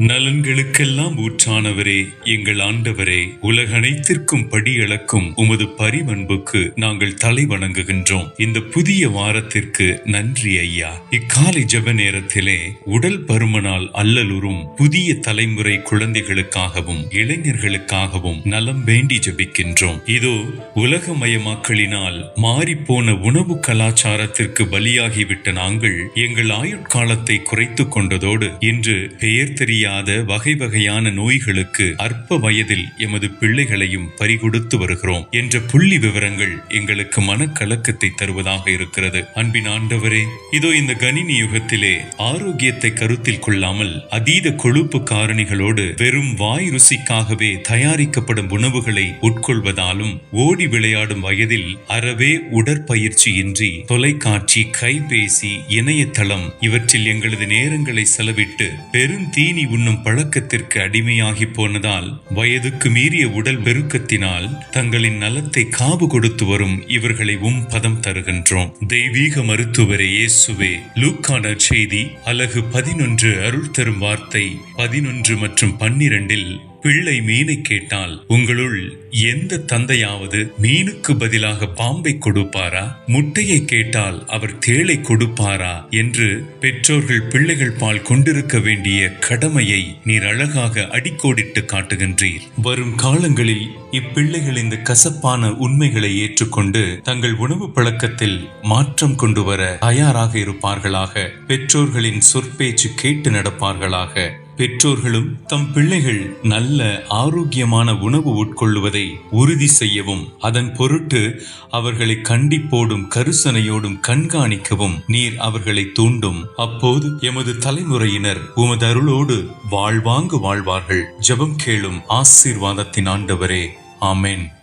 நலன்களுக்கெல்லாம் ஊற்றானவரே எங்கள் ஆண்டவரே உலகனைத்திற்கும் படியளக்கும் உமது பரிவன்புக்கு நாங்கள் தலை வணங்குகின்றோம். இந்த புதிய வாரத்திற்கு நன்றி ஐயா. இக்காலை ஜப நேரத்திலே உடல் பருமனால் அல்லலுறும் புதிய தலைமுறை குழந்தைகளுக்காகவும் இளைஞர்களுக்காகவும் நலம் வேண்டி ஜெபிக்கின்றோம். இதோ உலகமயமாக்கலினால் மாறிப்போன உணவு கலாச்சாரத்திற்கு பலியாகிவிட்ட நாங்கள் எங்கள் ஆயுட்காலத்தை குறைத்து கொண்டதோடு இன்று பெயர் தெரியாத வகை வகையான நோய்களுக்கு அற்ப வயதில் எமது பிள்ளைகளையும் பறிகொடுத்து வருகிறோம் என்ற புள்ளி விவரங்கள் எங்களுக்கு மனக்கலக்கத்தை தருவதாக இருக்கிறது. அன்பின் ஆண்டவரே இதோ இந்த கணினி யுகத்திலே ஆரோக்கியத்தை கருத்தில் கொள்ளாமல் அதீத கொழுப்பு காரணிகளோடு வெறும் வாய் ருசிக்காகவே தயாரிக்கப்படும் உணவுகளை உட்கொள்வதாலும் ஓடி விளையாடும் வயதில் அறவே உடற்பயிற்சியின்றி தொலைக்காட்சி கைபேசி இணையதளம் இவற்றில் எங்களது நேரங்களை செலவிட்டு பெரும் தீனி உண்ணும் பழக்கத்திற்கு அடிமையாகி போனதால் வயதுக்கு மீறிய உடல் பெருக்கத்தினால் தங்களின் நலத்தை காவு கொடுத்து வரும் இவர்களை உம் பதம் தருகின்றோம். தெய்வீக மருத்துவரே இயேசுவே லூக்கான செய்தி அலகு பதினொன்று அருள் தரும் வார்த்தை பதினொன்று மற்றும் பன்னிரண்டில் பிள்ளை மீனை கேட்டால் உங்களுள் எந்த தந்தையாவது மீனுக்கு பதிலாக பாம்பை கொடுப்பாரா? முட்டையை கேட்டால் அவர் தேளை கொடுப்பாரா? என்று பெற்றோர்கள் பிள்ளைகள் பால் கொண்டிருக்க வேண்டிய கடமையை நீர் அழகாக அடிக்கோடிட்டு காட்டுகின்றீர். வரும் காலங்களில் இப்பிள்ளைகள் இந்த கசப்பான உண்மைகளை ஏற்றுக்கொண்டு தங்கள் உணவு பழக்கத்தில் மாற்றம் கொண்டு வர தயாராக இருப்பார்களாக பெற்றோர்களின் சொற்பேச்சு கேட்டு நடப்பார்களாக. பெற்றோர்களும் தம் பிள்ளைகள் நல்ல ஆரோக்கியமான உணவு உட்கொள்ளுவதை உறுதி செய்யவும் அதன் பொருட்டு அவர்களை கண்டிப்போடும் கருசனையோடும் கண்காணிக்கவும் நீர் அவர்களை தூண்டும். அப்போது எமது தலைமுறையினர் உமது அருளோடு வாழ்வாங்கு வாழ்வார்கள். ஜெபம் கேளும் ஆசீர்வாதத்தின் ஆண்டவரே. ஆமென்.